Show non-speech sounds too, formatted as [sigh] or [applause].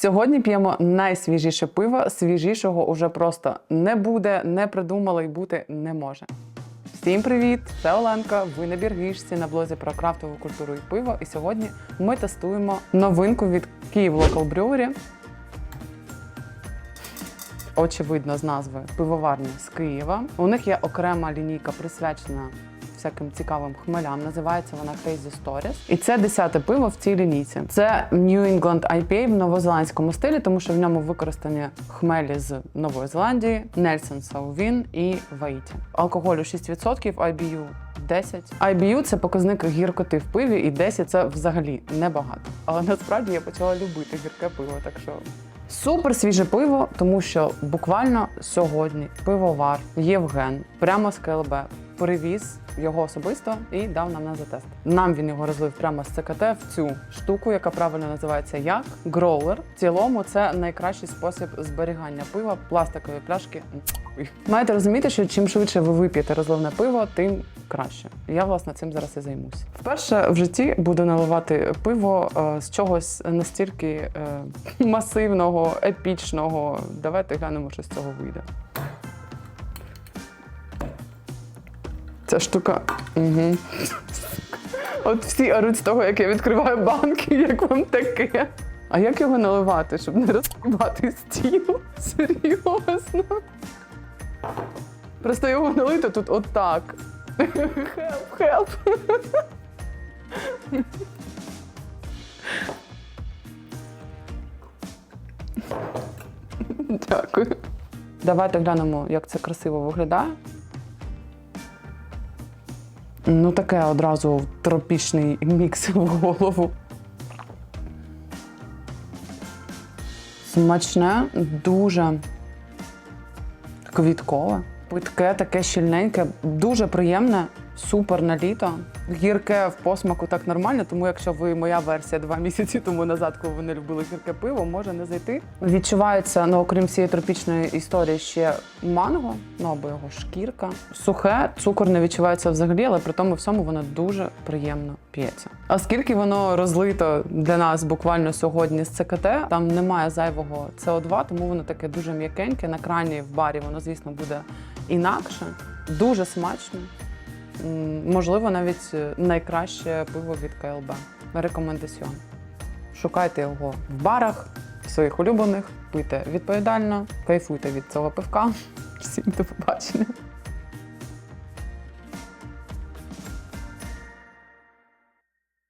Сьогодні п'ємо найсвіжіше пиво. Свіжішого уже просто не буде, не придумали і бути не може. Всім привіт! Це Оленка. Ви на Біргішці на блозі про крафтову культуру і пиво. І сьогодні ми тестуємо новинку від Київ Local Brewery. Очевидно, з назви пивоварні з Києва. У них є окрема лінійка присвячена всяким цікавим хмелям. Називається вона Crazy Stories. І це десяте пиво в цій лінійці. Це New England IPA в новозеландському стилі, тому що в ньому використані хмелі з Нової Зеландії, Нельсон Саувін і Ваїті. Алкоголю 6%, IBU 10. IBU – це показник гіркоти в пиві, і 10 – це взагалі небагато. Але насправді я почала любити гірке пиво, так що Супер свіже пиво, тому що буквально сьогодні пивовар Євген прямо з КЛБ привіз його особисто і дав нам на затест. Нам він його розлив прямо з ЦКТ в цю штуку, яка правильно називається як гроулер. В цілому це найкращий спосіб зберігання пива, пластикові пляшки. Маєте розуміти, що чим швидше ви вип'єте розливне пиво, тим краще. Я власне цим зараз і займусь. Вперше в житті буду наливати пиво е, з чогось настільки е, масивного, епічного. Давайте глянемо, що з цього вийде. Ця штука. Угу. От всі оруть з того, як я відкриваю банки, як вам таке. А як його наливати, щоб не розкривати стіл? Серйозно. Просто його налити тут отак. Хелп, хелп. Дякую. Давайте глянемо, як це красиво виглядає. Ну, таке одразу тропічний мікс в голову. Смачне, дуже квіткове, питке, таке щільненьке, дуже приємне, супер на літо. Гірке в посмаку так нормально, тому якщо ви моя версія два місяці тому назад, коли ви не любили гірке пиво, може не зайти. Відчувається, ну окрім цієї тропічної історії, ще манго, ну або його шкірка. Сухе, цукор не відчувається взагалі, але при тому всьому воно дуже приємно п'ється. Оскільки воно розлито для нас буквально сьогодні з ЦКТ, там немає зайвого СО2, тому воно таке дуже м'якеньке. На крані в барі воно, звісно, буде інакше. Дуже смачно. Можливо, навіть е, найкраще пиво від КЛБ. Рекомендаціон. Шукайте його в барах, своїх улюблених, пийте відповідально, кайфуйте від цього пивка. [laughs] Всім до побачення.